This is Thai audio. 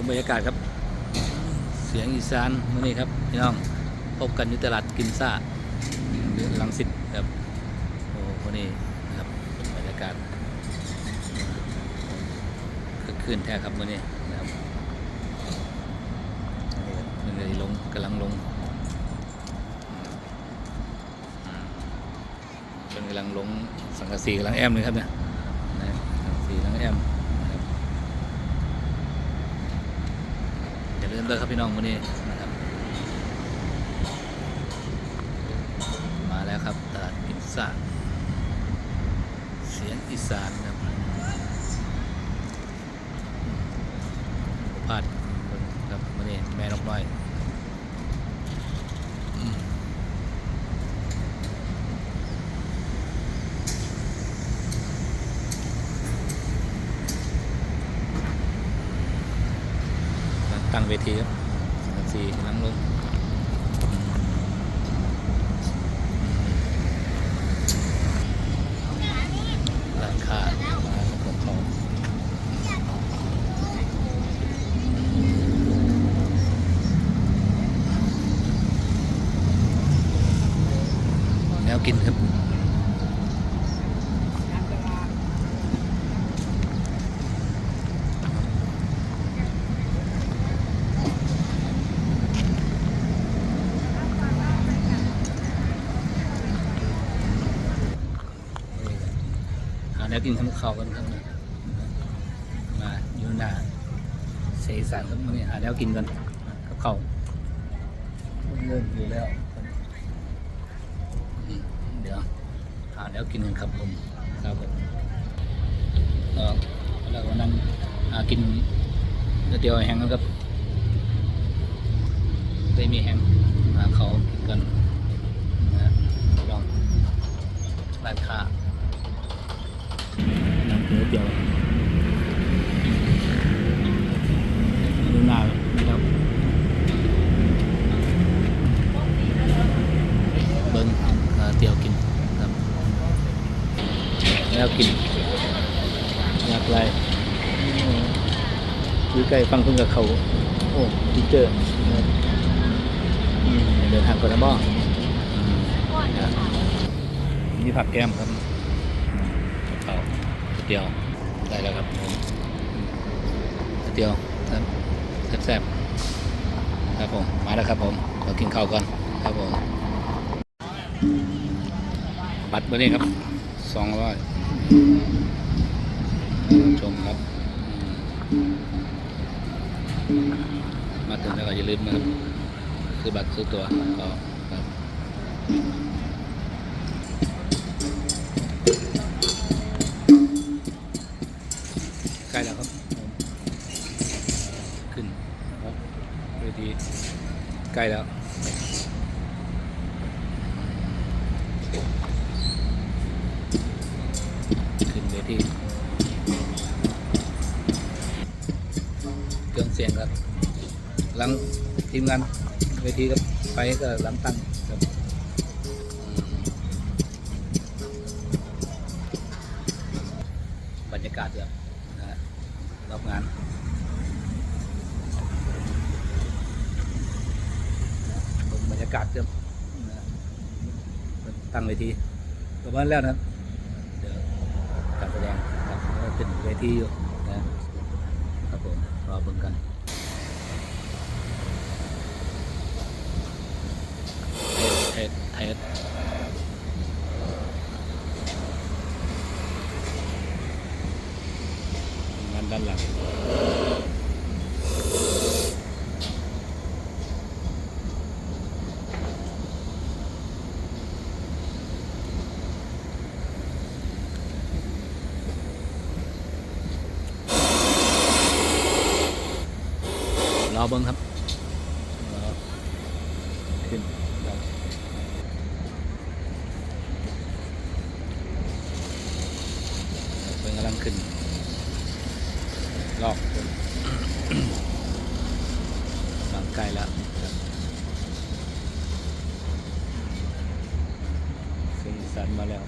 เบิ่งบรรยากาศครับ เสียงอีสานมื่อนี้ครับพี่น้องพบกันอยู่ตลาดกินซ่าหลังสิตครับโอ้วันนี้นะครับบรรยากาศคึกคืนแท้ครับมื่อนี้นะครับมันเลยลงกำลังลงเป็นกำลังลงสังกะสีกำลังแอมเลยครับเนี่ยนะสังกะสีกำลังแอมนะครับ อย่าลืมเลยครับพี่น้องวันนี้นะครับ มาแล้วครับตลาดพิซซ่าเสียงอีสานครับพาดครับวันนี้แม่นกน้อย เวทีครับสังสีกำลังลงร้านค้าของเขาแนวกินครับ หา แนวกินทำข้าวกันครับมาอยู่หน้าเสยสารครับมื่อนี้หาแนวกินกันกับข้าวเริ่มอยู่แล้วอืมเดี๋ยวหาแนวกินกันครับผมครับผมเออแล้วก็นั่งหากินเดี๋ยวแห้งกันครับได้มีแห้งหาเขาวกินกันนะลองร้านค้าน้ำ เกลือเดียวดูหน้านะครับเบิ้งเตียวกินครับแล้วกินอยากไรอยู่ใกล้ฟังเพิ่งกับเขาโอ้ดิเจอร์เดินทางก่อนนะบ่อืมนะมีผักแก้มครับเขาก๋วย เตี๋ยวได้แล้วครับผมเตียวครับแซ่บๆครับผมมาแล้วครับผมขอกินข้าวก่อนครับผมบัตรเบอร์นี้ครับสองร้อยชมครับ มาถึงแล้วก็อย่าลืมนะครับซื้อบัตรซื้อตัวก็ครับ ครับ ขึ้นครับเวทีใกล้แล้วขึ้นเวทีเครื่องเสียงครับ หลังทีมงานเวทีครับไฟก็หลังตั้งครับบรรยากาศแบบนะฮะ รับงานบรรยากาศจะตั้งเวทีประมาณแล้วนะเดี๋ยวการแสดงครับเป็นเวทีอยู่นะครับผมรอเบิ่งกันเทสเทสเทสงาน ด้านหลัง รอเบิ้งครับ กล้แล้วสีสันมาแล้ว